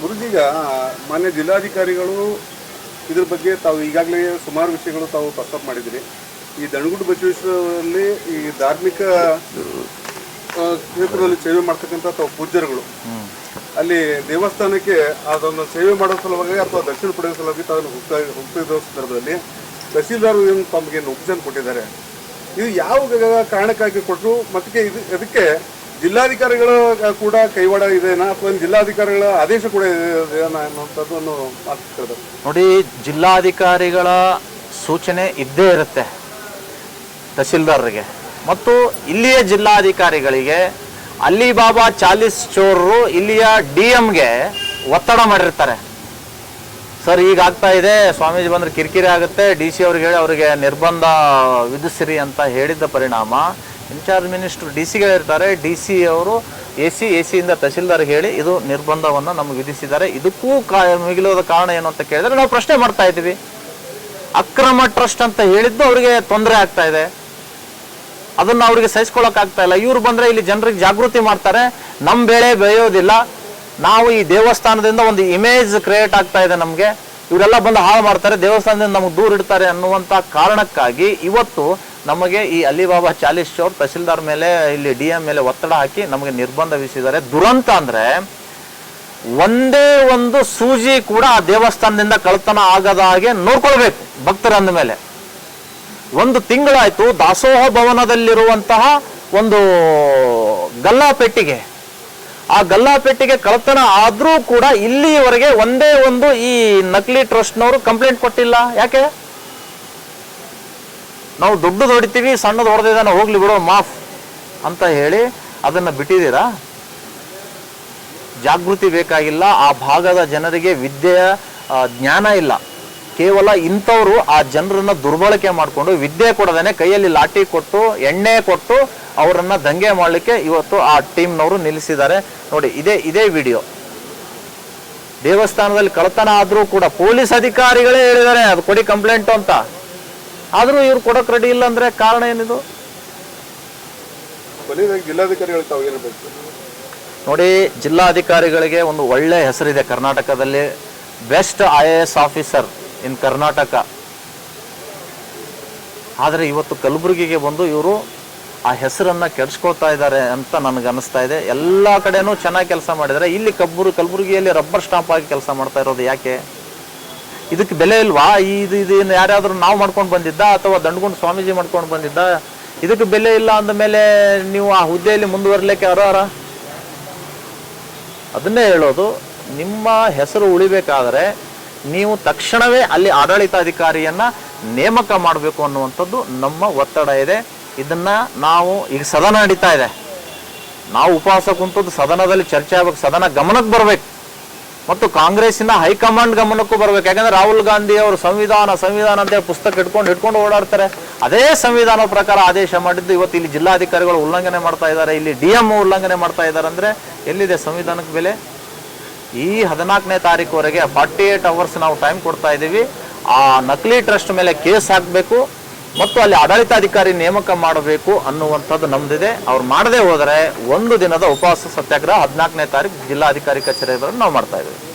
ಗುರುಜೀಗ ಮಾನ್ಯ ಜಿಲ್ಲಾಧಿಕಾರಿಗಳು ಇದ್ರ ಬಗ್ಗೆ ತಾವು ಈಗಾಗಲೇ ಸುಮಾರು ವಿಷಯಗಳು ತಾವು ಪ್ರಸ್ತಾಪ ಮಾಡಿದ್ದೀರಿ ಈ ದಣಗುಡ್ಡು ಬಸವೇಶ್ವರಲ್ಲಿ ಈ ಧಾರ್ಮಿಕ ಕ್ಷೇತ್ರದಲ್ಲಿ ಸೇವೆ ಮಾಡ್ತಕ್ಕಂಥ ತಾವು ಪೂಜ್ಯರುಗಳು. ಅಲ್ಲಿ ದೇವಸ್ಥಾನಕ್ಕೆ ಅದನ್ನು ಸೇವೆ ಮಾಡೋ ಸಲುವಾಗಿ ಅಥವಾ ದಕ್ಷಿಣ ಪಡೆಯೋ ಸಲುವಾಗಿ ತಾವು ಹೋಗ್ತಾ ಹೋಗ್ತಿರೋ ಸಂದರ್ಭದಲ್ಲಿ ತಹಸೀಲ್ದಾರ್ ಏನು ತಮಗೆ ಒಪ್ಷನ್ ಕೊಟ್ಟಿದ್ದಾರೆ. ಇದು ಯಾವ ಕಾರಣಕ್ಕಾಗಿ ಕೊಟ್ಟರು ಮತ್ತೆ ಇದು, ಅದಕ್ಕೆ ಜಿಲ್ಲಾಧಿಕಾರಿಗಳ ಕೂಡ ಕೈವಾಡ ಇದೆನಾ? ಅಥವಾ ಜಿಲ್ಲಾಧಿಕಾರಿಗಳ ಆದೇಶ ಕೂಡ ನೋಡಿ, ಜಿಲ್ಲಾಧಿಕಾರಿಗಳ ಸೂಚನೆ ಇದ್ದೇ ಇರುತ್ತೆ ತಹಸೀಲ್ದಾರರಿಗೆ. ಮತ್ತು ಇಲ್ಲಿಯ ಜಿಲ್ಲಾಧಿಕಾರಿಗಳಿಗೆ ಅಲ್ಲಿ ಬಾಬಾ ಚಾಲೀಸ್ ಚೋರರು ಇಲ್ಲಿಯ ಡಿ ಎಮ್ಗೆ ಒತ್ತಡ ಮಾಡಿರ್ತಾರೆ. ಸರ್, ಈಗ ಆಗ್ತಾ ಇದೆ, ಸ್ವಾಮೀಜಿ ಬಂದ್ರೆ ಕಿರಿಕಿರಿ ಆಗುತ್ತೆ, ಡಿ ಸಿ ಅವ್ರಿಗೆ ಹೇಳಿ ಅವರಿಗೆ ನಿರ್ಬಂಧ ವಿಧಿಸಿರಿ ಅಂತ ಹೇಳಿದ್ದ ಪರಿಣಾಮ ಇನ್ಚಾರ್ಜ್ ಮಿನಿಸ್ಟರ್ ಡಿ ಸಿಗೆ ಇರ್ತಾರೆ. ಡಿ ಸಿ ಅವರು ಎ ಸಿ, ಎ ಸಿಯಿಂದ ತಹಸೀಲ್ದಾರ್ಗೆ ಹೇಳಿ ಇದು ನಿರ್ಬಂಧವನ್ನು ನಮಗೆ ವಿಧಿಸಿದ್ದಾರೆ. ಇದಕ್ಕೂ ಕಾ ಮಿಗಿಲೋದ ಕಾರಣ ಏನು ಅಂತ ಕೇಳಿದ್ರೆ ನಾವು ಪ್ರಶ್ನೆ ಮಾಡ್ತಾ ಇದ್ದೀವಿ. ಅಕ್ರಮ ಟ್ರಸ್ಟ್ ಅಂತ ಹೇಳಿದ್ದು ಅವರಿಗೆ ತೊಂದರೆ ಆಗ್ತಾ ಇದೆ. ಅದನ್ನು ಅವರಿಗೆ ಸಹಿಸ್ಕೊಳಕ್ ಆಗ್ತಾ ಇಲ್ಲ. ಇವ್ರು ಬಂದ್ರೆ ಇಲ್ಲಿ ಜನರಿಗೆ ಜಾಗೃತಿ ಮಾಡ್ತಾರೆ. ನಮ್ಮ ಬೆಳೆ ಬೆಳೆಯೋದಿಲ್ಲ. ನಾವು ಈ ದೇವಸ್ಥಾನದಿಂದ ಒಂದು ಇಮೇಜ್ ಕ್ರಿಯೇಟ್ ಆಗ್ತಾ ಇದೆ ನಮಗೆ. ಇವರೆಲ್ಲ ಬಂದು ಹಾಳು ಮಾಡ್ತಾರೆ. ದೇವಸ್ಥಾನದಿಂದ ನಮಗೆ ದೂರ ಇಡ್ತಾರೆ ಅನ್ನುವಂತ ಕಾರಣಕ್ಕಾಗಿ ಇವತ್ತು ನಮಗೆ ಈ ಅಲಿಬಾಬಾ ಚಾಲೀಸ್ ಚೌರ್ ತಹಸೀಲ್ದಾರ್ ಮೇಲೆ, ಇಲ್ಲಿ ಡಿ ಎಂ ಮೇಲೆ ಒತ್ತಡ ಹಾಕಿ ನಮಗೆ ನಿರ್ಬಂಧ ವಿಧಿಸಿದ್ದಾರೆ. ದುರಂತ ಅಂದ್ರೆ ಒಂದೇ ಒಂದು ಸೂಜಿ ಕೂಡ ಆ ದೇವಸ್ಥಾನದಿಂದ ಕಳ್ತನ ಆಗದ ಹಾಗೆ ನೋಡ್ಕೊಳ್ಬೇಕು ಭಕ್ತರಂದ ಮೇಲೆ. ಒಂದು ತಿಂಗಳಾಯ್ತು ದಾಸೋಹ ಭವನದಲ್ಲಿರುವಂತಹ ಒಂದು ಗಲ್ಲಾ ಪೆಟ್ಟಿಗೆ ಆ ಗಲ್ಲಾ ಪೆಟ್ಟಿಗೆ ಕಳತನ ಆದ್ರೂ ಕೂಡ ಇಲ್ಲಿಯವರೆಗೆ ಒಂದೇ ಒಂದು ಈ ನಕಲಿ ಟ್ರಸ್ಟ್ನವರು ಕಂಪ್ಲೇಂಟ್ ಕೊಟ್ಟಿಲ್ಲ. ಯಾಕೆ? ನಾವು ದೊಡ್ಡದು ಹೊಡಿತೀವಿ, ಸಣ್ಣದು ಹೊಡೆದಿದ್ದಾನೆ ಹೋಗ್ಲಿ ಬಿಡೋ, ಮಾಫ್ ಅಂತ ಹೇಳಿ ಅದನ್ನು ಬಿಟ್ಟಿದ್ದೀರಾ? ಜಾಗೃತಿ ಬೇಕಾಗಿಲ್ಲ, ಆ ಭಾಗದ ಜನರಿಗೆ ವಿದ್ಯೆಯ ಜ್ಞಾನ ಇಲ್ಲ. ಕೇವಲ ಇಂಥವರು ಆ ಜನರನ್ನ ದುರ್ಬಳಕೆ ಮಾಡಿಕೊಂಡು ವಿದ್ಯೆ ಕೊಡದೇನೆ ಕೈಯಲ್ಲಿ ಲಾಠಿ ಕೊಟ್ಟು, ಎಣ್ಣೆ ಕೊಟ್ಟು ಅವರನ್ನ ದಂಗೆ ಮಾಡಲಿಕ್ಕೆ ಇವತ್ತು ಆ ಟೀಮ್ನವರು ನಿಲ್ಲಿಸಿದ್ದಾರೆ. ನೋಡಿ, ಇದೇ ಇದೇ ವಿಡಿಯೋ. ದೇವಸ್ಥಾನದಲ್ಲಿ ಕಳತನ ಆದರೂ ಕೂಡ ಪೊಲೀಸ್ ಅಧಿಕಾರಿಗಳೇ ಹೇಳಿದ್ದಾರೆ, ಅದು ಕೊಡಿ ಕಂಪ್ಲೇಂಟ್ ಅಂತ. ಆದ್ರೂ ಇವ್ರು ಕೊಡಕ್ ರೆಡಿ ಇಲ್ಲ ಅಂದ್ರೆ ಕಾರಣ ಏನಿದು? ಜಿಲ್ಲಾಧಿಕಾರಿಗಳು ತಾವು ಏನು ನೋಡಿ ಜಿಲ್ಲಾಧಿಕಾರಿಗಳಿಗೆ ಒಂದು ಒಳ್ಳೆ ಹೆಸರಿದೆ ಕರ್ನಾಟಕದಲ್ಲಿ. Best I A S officer in Karnataka. ಆದರೆ ಇವತ್ತು ಕಲಬುರಗಿಗೆ ಬಂದು ಇವರು ಆ ಹೆಸರನ್ನ ಕೆಡ್ಸ್ಕೊಳ್ತಾ ಇದ್ದಾರೆ ಅಂತ ನನಗೆ ಅನಿಸ್ತಾ ಇದೆ. ಎಲ್ಲ ಕಡೆನೂ ಚೆನ್ನಾಗಿ ಕೆಲಸ ಮಾಡಿದ್ದಾರೆ. ಇಲ್ಲಿ ಕಬ್ಬರು ಕಲಬುರಗಿಯಲ್ಲಿ ರಬ್ಬರ್ ಸ್ಟಾಂಪ್ ಆಗಿ ಕೆಲಸ ಮಾಡ್ತಾ ಇರೋದು ಯಾಕೆ? ಇದಕ್ಕೆ ಬೆಲೆ ಇಲ್ವಾ? ಇದು ಇದು ಯಾರಾದರೂ ಯಾರ್ಯಾದ್ರೂ ನಾವು ಮಾಡ್ಕೊಂಡು ಬಂದಿದ್ದ? ಅಥವಾ ದಂಡ್ಕೊಂಡು ಸ್ವಾಮೀಜಿ ಮಾಡ್ಕೊಂಡು ಬಂದಿದ್ದ? ಇದಕ್ಕೆ ಬೆಲೆ ಇಲ್ಲ ಅಂದ ಮೇಲೆ ನೀವು ಆ ಹುದ್ದೆಯಲ್ಲಿ ಮುಂದುವರ್ಲಿಕ್ಕೆ ಅರ್ಹರ? ಅದನ್ನೇ ಹೇಳೋದು, ನಿಮ್ಮ ಹೆಸರು ಉಳಿಬೇಕಾದರೆ ನೀವು ತಕ್ಷಣವೇ ಅಲ್ಲಿ ಆಡಳಿತಾಧಿಕಾರಿಯನ್ನ ನೇಮಕ ಮಾಡಬೇಕು ಅನ್ನುವಂಥದ್ದು ನಮ್ಮ ಒತ್ತಡ ಇದೆ. ಇದನ್ನ ನಾವು ಈಗ ಸದನ ನಡೀತಾ ಇದೆ. ನಾವು ಉಪವಾಸ ಕುಂತದ್ದು ಸದನದಲ್ಲಿ ಚರ್ಚೆ ಆಗ್ಬೇಕು, ಸದನ ಗಮನಕ್ಕೆ ಬರಬೇಕು. ಮತ್ತು ಕಾಂಗ್ರೆಸ್ಸಿನ ಹೈಕಮಾಂಡ್ ಗಮನಕ್ಕೂ ಬರಬೇಕು. ಯಾಕಂದ್ರೆ ರಾಹುಲ್ ಗಾಂಧಿ ಅವರು ಸಂವಿಧಾನ ಸಂವಿಧಾನ ಅಂತ ಪುಸ್ತಕ ಇಟ್ಕೊಂಡು ಹಿಡ್ಕೊಂಡು ಓಡಾಡ್ತಾರೆ. ಅದೇ ಸಂವಿಧಾನದ ಪ್ರಕಾರ ಆದೇಶ ಮಾಡಿದ್ದು ಇವತ್ತು ಇಲ್ಲಿ ಜಿಲ್ಲಾಧಿಕಾರಿಗಳು ಉಲ್ಲಂಘನೆ ಮಾಡ್ತಾ ಇದ್ದಾರೆ. ಇಲ್ಲಿ ಡಿ ಎಂ ಉಲ್ಲಂಘನೆ ಮಾಡ್ತಾ ಇದ್ದಾರೆ ಅಂದ್ರೆ ಎಲ್ಲಿದೆ ಸಂವಿಧಾನಕ್ಕೆ ಬೆಲೆ? ಈ ಹದಿನಾಲ್ಕನೇ ತಾರೀಕುವರೆಗೆ ಫಾರ್ಟಿ ಏಟ್ ಅವರ್ಸ್ ನಾವು ಟೈಮ್ ಕೊಡ್ತಾ ಇದ್ದೀವಿ. ಆ ನಕಲಿ ಟ್ರಸ್ಟ್ ಮೇಲೆ ಕೇಸ್ ಹಾಕಬೇಕು. ಮತ್ತು ಅಲ್ಲಿ ಆಡಳಿತಾಧಿಕಾರಿ ನೇಮಕ ಮಾಡಬೇಕು ಅನ್ನುವಂಥದ್ದು ನಮ್ದಿದೆ. ಅವ್ರು ಮಾಡದೇ ಹೋದರೆ ಒಂದು ದಿನದ ಉಪವಾಸ ಸತ್ಯಾಗ್ರಹ ಹದಿನಾಲ್ಕನೇ ತಾರೀಕು ಜಿಲ್ಲಾಧಿಕಾರಿ ಕಚೇರಿ ನಾವು ಮಾಡ್ತಾ ಇದ್ದೀವಿ.